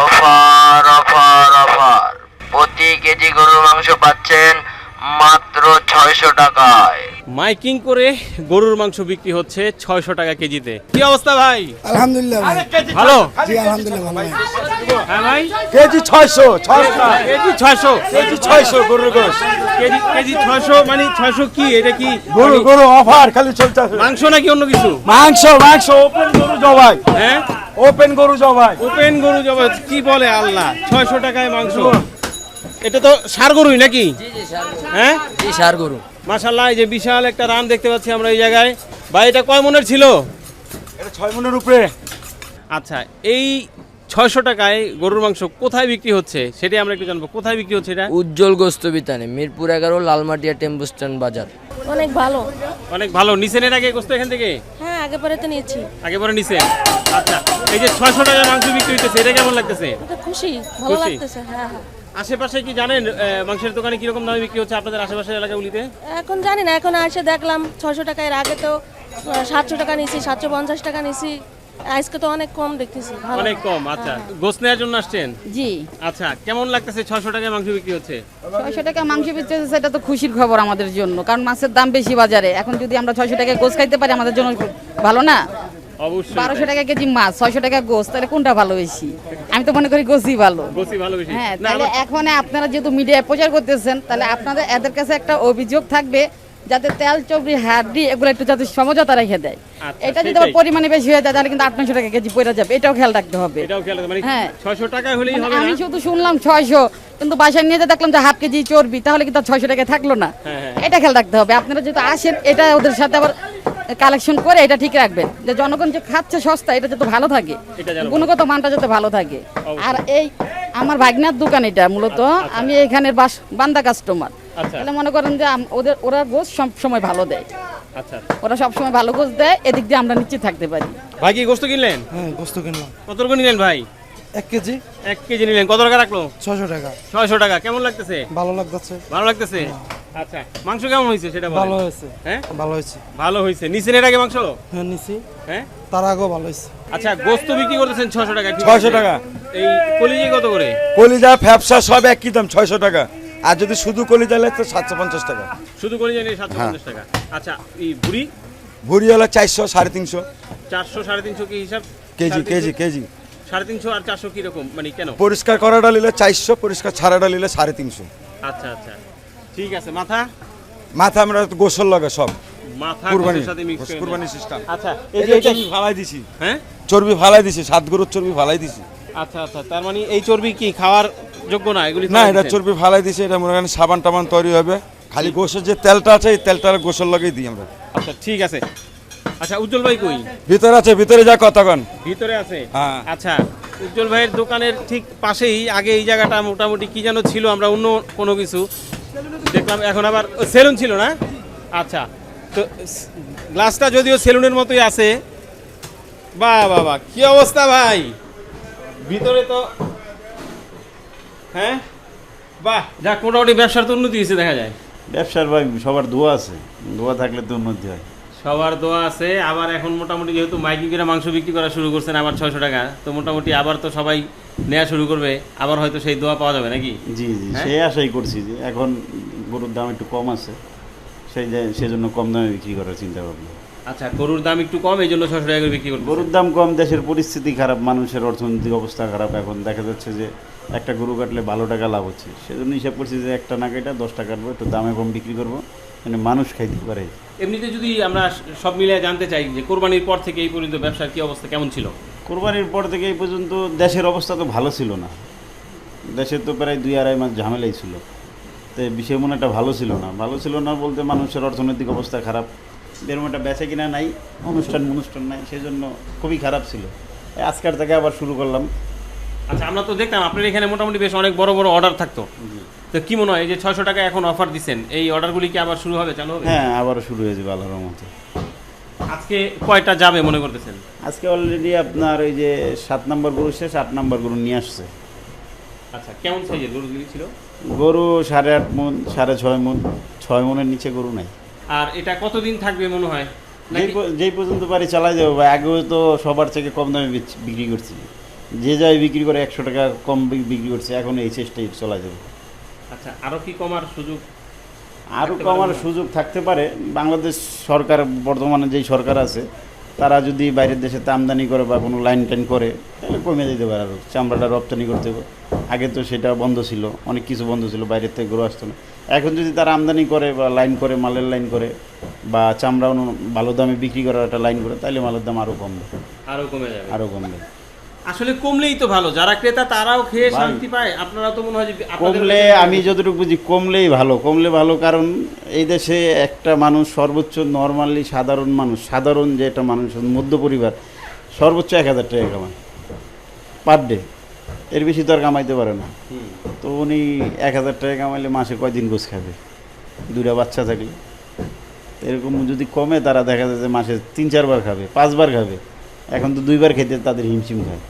Offer offer offer. প্রতি kg গরুর মাংস পাচ্ছেন মাত্র ছয়শো টাকায়। মাইকিং করে গরুর মাংস বিক্রি হচ্ছে ছয়শো টাকা কেজিতে। কি অবস্থা ভাই? আলহামদুলিল্লাহ ভাই। ভালো? জি আলহামদুলিল্লাহ ভালো। ভাই। হ্যাঁ ভাই? কেজি ছয়শো ছয়শো। কেজি ছয়শো? কেজি ছয়শো গরুর গোস কেজি কেজি ছয়শো মানে ছয়শো কি? এটা কি গরু মানে গরু অফার খালি চলতেছে মাংস নাকি অন্য কিছু? মাংস মাংস ওপেন গরু জবাই। হ্যাঁ? ওপেন গরু জবাই। ওপেন গরু জবা কি বলে আল্লাহ? ছয়শো টাকায় মাংস। এটা তো সার গরুই নাকি? হ্যাঁ? জি সার গরু। মাশাল্লাহ এই যে বিশাল একটা রান দেখতে পাচ্ছি আমরা এই জায়গায়। ভাই এটা কয় মনের ছিল? এটা ছয় মনের উপরে। আচ্ছা এই ছয়শো টাকায় গরুর মাংস কোথায় বিক্রি হচ্ছে? সেটাই আমরা একটু জানব। কোথায় বিক্রি হচ্ছে এটা? উজ্জ্বল গোস্ত বিতানে মিরপুর এগারো লালমাটিয়া টেম্পু স্ট্যান্ড বাজার। অনেক ভালো। অনেক ভালো। নিছেন এর আগে গোস্ত এখান থেকে? হ্যাঁ আগে পরে তো নিয়েছি। আগে পরে নিছে? আচ্ছা এই যে 600 টাকা মাংস বিক্রি হইতেছে এটা কেমন লাগতেছে? খুশি ভালো লাগতেছে হ্যাঁ হ্যাঁ। আশেপাশে কি জানেন মাংসের দোকানে কি রকম দামে বিক্রি হচ্ছে আপনাদের আশেপাশের এলাকাগুলিতে? এখন জানি না এখন আসে দেখলাম ছশো টাকা এর আগে তো সাতশো টাকা নিছি সাতশো পঞ্চাশ টাকা নিছি। আজকে তো অনেক কম দেখতেছি ভালো। অনেক কম আচ্ছা। গোস্ত নেওয়ার জন্য আসছেন? জি। আচ্ছা কেমন লাগতেছে? ছয়শো টাকায় মাংস বিক্রি হচ্ছে? ছয়শো টাকা মাংস বিক্রি হচ্ছে সেটা তো খুশির খবর আমাদের জন্য কারণ মাছের দাম বেশি বাজারে। এখন যদি আমরা ছয়শো টাকায় গোস খাইতে পারি আমাদের জন্য ভালো না? অবশ্যই। বারোশো টাকা কেজি মাছ ছয়শো টাকা গোস তাহলে কোনটা ভালো বেশি? আমি তো মনে করি গোসই ভালো। গোসি ভালো বেশি। হ্যাঁ তাহলে এখন আপনারা যেহেতু মিডিয়ায় প্রচার করতেছেন তাহলে আপনাদের এদের কাছে একটা অভিযোগ থাকবে যাতে তেল চবড়ি হাড্ডি এগুলো একটু যাতে সমঝোতা রেখে দেয়। আচ্ছা, এটা যদি পরিমাণে বেশি হয়ে যায় তাহলে কিন্তু আট নশো টাকা কেজি পড়ে যাবে। এটাও খেয়াল রাখতে হবে। মানে হ্যাঁ। ছয়শো টাকা হলেই মানে হবে আমি শুধু শুনলাম ছয়শো কিন্তু বাসায় নিয়ে দেখলাম যে হাফ কেজি চর্বি তাহলে কিন্তু ছয়শো টাকা থাকল না। হ্যাঁ, হ্যাঁ। এটা খেয়াল রাখতে হবে। আপনারা যেহেতু আসেন এটা ওদের সাথে আবার কালেকশন করে এটা ঠিক রাখবেন। যে জনগণ যে খাচ্ছে সস্তা এটা যাতে ভালো থাকে। গুণগত মানটা যাতে ভালো থাকে। আর এই আমার ভাগনার দোকান এটা মূলত। আমি এখানে বাস বান্দা কাস্টমার আচ্ছা। তাহলে মনে করেন যে ওদের ওরা গোস সব সময় ভালো দেয়। আচ্ছা। ওরা সব সময় ভালো গোস দেয় এদিক দিয়ে আমরা নিচে থাকতে পারি। ভাই কি গোস্ত কিনলেন? হ্যাঁ গোস্ত কিনলাম। কত করে নিলেন ভাই? এক কেজি। এক কেজি নিলেন। কত টাকা রাখল? ছশো টাকা। ছয়শো টাকা। কেমন লাগতেছে? ভালো লাগতেছে। ভালো লাগতেছে? আচ্ছা মাংস কেমন হয়েছে সেটা ভালো হয়েছে। হ্যাঁ? ভালো হয়েছে। ভালো হয়েছে। নিচেন এর আগে মাংস? হ্যাঁ নিছি। হ্যাঁ? তার আগেও ভালো হয়েছে। আচ্ছা গোস্ত বিক্রি করতেছেন ছশো টাকা ঠিক 600 আছে। টাকা। এই কলিজি কত করে? কলিজা ফ্যাপসা সব একই দাম ছয়শো টাকা। আর যদি শুধু কলিজা লাগে তো সাতশো পঞ্চাশ টাকা। শুধু কলিজি নিয়ে সাতশো হ্যাঁ। পঞ্চাশ টাকা। আচ্ছা এই বুড়ি? ভুড়ি হলো চারশো সাড়ে তিনশো। চারশো সাড়ে তিনশো কি হিসাব? Kg kg kg. সাড়ে তিনশো আর চারশো কীরকম? মানে কেন? পরিষ্কার করাটা নিলে চারশো পরিষ্কার ছাড়াটা নিলে সাড়ে তিনশো। আচ্ছা আচ্ছা। ঠিক আছে মাথা? মাথা আমরা গোসল লাগে সব। মাথা কুরবানি সাথে মিক্স করে সিস্টেম আচ্ছা এই যে এটা ফালাই দিছি। হ্যাঁ? চর্বি ফালাই দিছি সাত গরুর চর্বি ফালাই দিছি। আচ্ছা আচ্ছা তার মানে এই চর্বি কি খাওয়ার যোগ্য না এগুলি না এটা? চর্বি ফালাই দিছি এটা মনে করেন সাবান টাবান তৈরি হবে। খালি গোসের যে তেলটা আছে এই তেলটা গোসল লাগিয়ে দিই আমরা। আচ্ছা ঠিক আছে। আচ্ছা উজ্জ্বল ভাই কই? ভিতরে আছে ভিতরে যা কতক্ষণ ভিতরে আছে? হ্যাঁ। আচ্ছা উজ্জ্বল ভাইয়ের দোকানের ঠিক পাশেই আগে এই জায়গাটা মোটামুটি কি যেন ছিল আমরা অন্য কোনো কিছু দেখলাম এখন আবার সেলুন ছিল না? আচ্ছা তো গ্লাসটা যদিও সেলুনের মতোই আছে বাহ বাহ কি অবস্থা ভাই? ভিতরে তো হ্যাঁ? বাহ। যাক মোটামুটি ব্যবসার তো উন্নতি হয়েছে দেখা যায়। ব্যবসার ভাই সবার দোয়া আছে। দোয়া থাকলে তো উন্নতি হয়। সবার দোয়া আছে। আবার এখন মোটামুটি যেহেতু মাইকিং করে মাংস বিক্রি করা শুরু করছেন আবার ছয়শো টাকা তো মোটামুটি আবার তো সবাই নেওয়া শুরু করবে আবার হয়তো সেই দোয়া পাওয়া যাবে নাকি? জি জি হ্যাঁ? সেই আশাই করছি যে এখন গরুর দাম একটু কম আছে সেই যে সেজন্য কম দামে বিক্রি করার চিন্তা ভাবনা আচ্ছা গরুর দাম একটু কম এই জন্য ছশো টাকা করে বিক্রি করব গরুর দাম কম দেশের পরিস্থিতি খারাপ মানুষের অর্থনৈতিক অবস্থা খারাপ এখন দেখা যাচ্ছে যে একটা গরু কাটলে ভালো টাকা লাভ হচ্ছে। সেজন্য হিসাব করছি যে একটা না কেটে দশটা কাটবো একটু দামে কম বিক্রি করব মানে মানুষ খাইতে পারে। এমনিতে যদি আমরা সব মিলিয়ে জানতে চাই যে কোরবানির পর থেকে এই পর্যন্ত ব্যবসার কী অবস্থা কেমন ছিল? কোরবানির পর থেকে এই পর্যন্ত দেশের অবস্থা তো ভালো ছিল না। দেশের তো প্রায় দুই আড়াই মাস ঝামেলাই ছিল। তো বিষয় মনে একটা ভালো ছিল না। ভালো ছিল না বলতে মানুষের অর্থনৈতিক অবস্থা খারাপ। এরকম একটা বেচা কিনা নাই অনুষ্ঠান অনুষ্ঠান নাই সেই জন্য খুবই খারাপ ছিল। এই আজকের থেকে আবার শুরু করলাম। আচ্ছা আমরা তো দেখতাম আপনার এখানে মোটামুটি বেশ অনেক বড় বড় অর্ডার থাকতো। তো কি মনে হয় এই যে ছয়শো টাকা এখন অফার দিচ্ছেন এই অর্ডারগুলি কি আবার শুরু হবে চালু হবে? হ্যাঁ আবারও শুরু হয়ে যাবে আল্লাহর মতো আজকে কয়টা যাবে মনে করতেছেন? আজকে অলরেডি আপনার ওই যে সাত নম্বর গরু শেষ আট নম্বর গরু নিয়ে আসছে। আচ্ছা কেমন সাইজের গরুগুলি ছিল? গরু সাড়ে আট মন সাড়ে ছয় মন ছয় মনের নিচে গরু নাই। আর এটা কতদিন থাকবে মনে হয়? যেই পর্যন্ত পারি চালাই যাব ভাই আগেও তো সবার থেকে কম দামে বিক্রি করছি। যে যাই বিক্রি করে একশো টাকা কম বিক্রি করছে এখন এই চেষ্টাই চলা যাবে। আচ্ছা আরও কি কমার সুযোগ আরও কমার সুযোগ থাকতে পারে। বাংলাদেশ সরকার বর্তমানে যেই সরকার আছে তারা যদি বাইরের দেশে আমদানি করে বা কোনো লাইন টাইন করে তাহলে কমে যেতে পারে আরও চামড়াটা রপ্তানি করতে হবে। আগে তো সেটা বন্ধ ছিল অনেক কিছু বন্ধ ছিল বাইরের থেকে গরু আসতো না। এখন যদি তারা আমদানি করে বা লাইন করে মালের লাইন করে বা চামড়া ভালো দামে বিক্রি করার একটা লাইন করে তাহলে মালের দাম আরও কমবে। আরও কমে যাবে। আরও কমবে। আসলে কমলেই তো ভালো। যারা ক্রেতা তারাও খেয়ে শান্তি পায়। আপনারা তো মনে হয় কমলে আমি যতটুকু বুঝি কমলেই ভালো। কমলে ভালো কারণ এই দেশে একটা মানুষ সর্বোচ্চ নর্মালি সাধারণ মানুষ সাধারণ যে একটা মানুষ মধ্য পরিবার সর্বোচ্চ এক হাজার টাকা কামায়। Per day. এর বেশি তো আর কামাইতে পারে না। তো উনি এক হাজার টাকা কামাইলে মাসে কয়দিন গোছ খাবে? দুটা বাচ্চা থাকলে। এরকম যদি কমে তারা দেখা যায় যে মাসে তিন চারবার খাবে পাঁচবার খাবে। এখন তো দুইবার খেতে তাদের হিমশিম খায়।